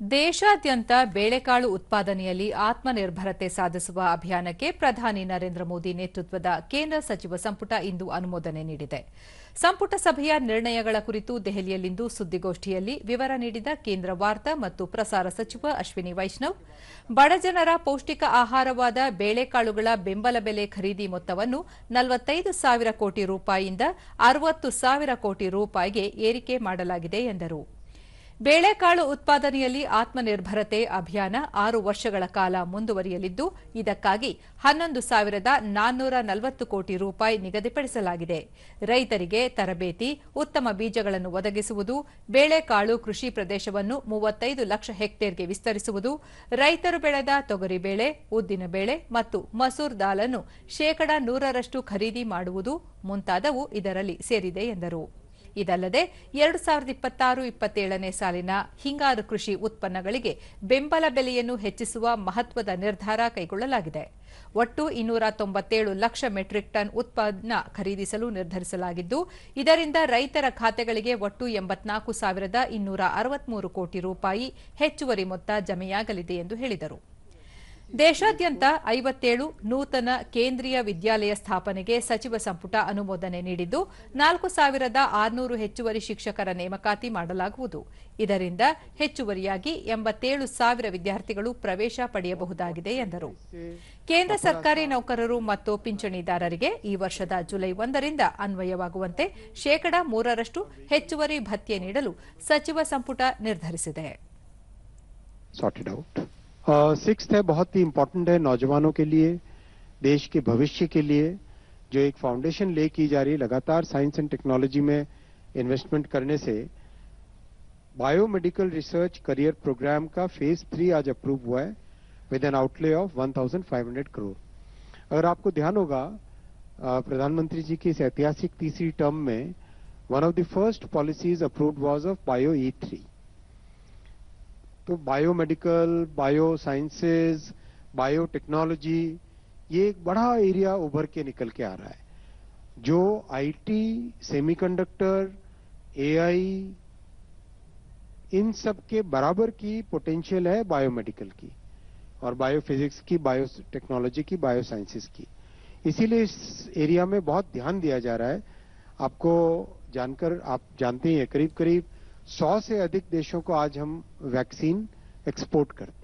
ದೇಶಾದ್ಯಂತ ಬೇಳೆಕಾಳು ಉತ್ಪಾದನೆಯಲ್ಲಿ ಆತ್ಮನಿರ್ಭರತೆ ಸಾಧಿಸುವ ಅಭಿಯಾನಕ್ಕೆ ಪ್ರಧಾನಿ ನರೇಂದ್ರ ಮೋದಿ ನೇತೃತ್ವದ ಕೇಂದ್ರ ಸಚಿವ ಸಂಪುಟ ಇಂದು ಅನುಮೋದನೆ ನೀಡಿದೆ. ಸಂಪುಟ ಸಭೆಯ ನಿರ್ಣಯಗಳ ಕುರಿತು ದೆಹಲಿಯಲ್ಲಿಂದು ಸುದ್ದಿಗೋಷ್ಠಿಯಲ್ಲಿ ವಿವರ ನೀಡಿದ ಕೇಂದ್ರ ವಾರ್ತಾ ಮತ್ತು ಪ್ರಸಾರ ಸಚಿವ ಅಶ್ವಿನಿ ವೈಷ್ಣವ್ ಬಡಜನರ ಪೌಷ್ಟಿಕ ಆಹಾರವಾದ ಬೇಳೆಕಾಳುಗಳ ಬೆಂಬಲ ಬೆಲೆ ಖರೀದಿ ಮೊತ್ತವನ್ನು ನಲವತ್ತೈದು ಸಾವಿರ ಕೋಟಿ ರೂಪಾಯಿಯಿಂದ ಅರವತ್ತು ಸಾವಿರ ಕೋಟಿ ರೂಪಾಯಿಗೆ ಏರಿಕೆ ಮಾಡಲಾಗಿದೆ ಎಂದರು. ಬೇಳೆಕಾಳು ಉತ್ಪಾದನೆಯಲ್ಲಿ ಆತ್ಮನಿರ್ಭರತೆ ಅಭಿಯಾನ ಆರು ವರ್ಷಗಳ ಕಾಲ ಮುಂದುವರಿಯಲಿದ್ದು, ಇದಕ್ಕಾಗಿ ಹನ್ನೊಂದು ಸಾವಿರದ ನಾನ್ನೂರ ನಲವತ್ತು ಕೋಟಿ ರೂಪಾಯಿ ನಿಗದಿಪಡಿಸಲಾಗಿದೆ. ರೈತರಿಗೆ ತರಬೇತಿ, ಉತ್ತಮ ಬೀಜಗಳನ್ನು ಒದಗಿಸುವುದು, ಬೇಳೆಕಾಳು ಕೃಷಿ ಪ್ರದೇಶವನ್ನು ಮೂವತ್ತೈದು ಲಕ್ಷ ಹೆಕ್ಟೇರ್ಗೆ ವಿಸ್ತರಿಸುವುದು, ರೈತರು ಬೆಳೆದ ತೊಗರಿಬೇಳೆ ಉದ್ದಿನಬೇಳೆ ಮತ್ತು ಮಸೂರ್ ದಾಲನ್ನು ಶೇಕಡಾ ನೂರರಷ್ಟು ಖರೀದಿ ಮಾಡುವುದು ಮುಂತಾದವು ಇದರಲ್ಲಿ ಸೇರಿದೆ ಎಂದರು. ಇದಲ್ಲದೆ ಎರಡು ಸಾವಿರದ ಇಪ್ಪತ್ತಾರು ಇಪ್ಪತ್ತೇಳನೇ ಸಾಲಿನ ಹಿಂಗಾರು ಕೃಷಿ ಉತ್ಪನ್ನಗಳಿಗೆ ಬೆಂಬಲ ಬೆಲೆಯನ್ನು ಹೆಚ್ಚಿಸುವ ಮಹತ್ವದ ನಿರ್ಧಾರ ಕೈಗೊಳ್ಳಲಾಗಿದೆ. ಒಟ್ಟು ಇನ್ನೂರ ತೊಂಬತ್ತೇಳು ಲಕ್ಷ ಮೆಟ್ರಿಕ್ ಟನ್ ಉತ್ಪನ್ನ ಖರೀದಿಸಲು ನಿರ್ಧರಿಸಲಾಗಿದ್ದು, ಇದರಿಂದ ರೈತರ ಖಾತೆಗಳಿಗೆ ಒಟ್ಟು ಎಂಬತ್ನಾಲ್ಕು ಸಾವಿರದ ಇನ್ನೂರ ಅರವತ್ಮೂರು ಕೋಟಿ ರೂಪಾಯಿ ಹೆಚ್ಚುವರಿ ಮೊತ್ತ ಜಮೆಯಾಗಲಿದೆ ಎಂದು ಹೇಳಿದರು. ದೇಶಾದ್ಯಂತ ಐವತ್ತೇಳು ನೂತನ ಕೇಂದ್ರೀಯ ವಿದ್ಯಾಲಯ ಸ್ಥಾಪನೆಗೆ ಸಚಿವ ಸಂಪುಟ ಅನುಮೋದನೆ ನೀಡಿದ್ದು, ನಾಲ್ಕು ಸಾವಿರದ ಆರುನೂರು ಹೆಚ್ಚುವರಿ ಶಿಕ್ಷಕರ ನೇಮಕಾತಿ ಮಾಡಲಾಗುವುದು. ಇದರಿಂದ ಹೆಚ್ಚುವರಿಯಾಗಿ ಎಂಬತ್ತೇಳು ಸಾವಿರ ವಿದ್ಯಾರ್ಥಿಗಳು ಪ್ರವೇಶ ಪಡೆಯಬಹುದಾಗಿದೆ ಎಂದರು. ಕೇಂದ್ರ ಸರ್ಕಾರಿ ನೌಕರರು ಮತ್ತು ಪಿಂಚಣಿದಾರರಿಗೆ ಈ ವರ್ಷದ ಜುಲೈ ಒಂದರಿಂದ ಅನ್ವಯವಾಗುವಂತೆ ಶೇಕಡಾ ಮೂರರಷ್ಟು ಹೆಚ್ಚುವರಿ ಭತ್ಯೆ ನೀಡಲು ಸಚಿವ ಸಂಪುಟ ನಿರ್ಧರಿಸಿದೆ. सिक्स है, बहुत ही इंपॉर्टेंट है नौजवानों के लिए, देश के भविष्य के लिए, जो एक फाउंडेशन ले की जा रही है लगातार साइंस एंड टेक्नोलॉजी में इन्वेस्टमेंट करने से। बायोमेडिकल रिसर्च करियर प्रोग्राम का फ़ेज़ थ्री आज अप्रूव हुआ है with N outlay of 1500 crore अगर आपको ध्यान होगा प्रधानमंत्री जी की इस ऐतिहासिक तीसरी टर्म में one of the first policies approved was of bio E three तो बायोमेडिकल बायो साइंसेज बायोटेक्नोलॉजी ये एक बड़ा एरिया उभर के निकल के आ रहा है। जो आईटी सेमीकंडक्टर एआई इन सब के बराबर की पोटेंशियल है बायोमेडिकल की और बायोफिजिक्स की बायो टेक्नोलॉजी की बायो साइंसेस की। इसीलिए इस एरिया में बहुत ध्यान दिया जा रहा है। आपको जानकर, आप जानते ही हैं करीब करीब सौ से अधिक देशों को आज हम वैक्सीन एक्सपोर्ट करते हैं।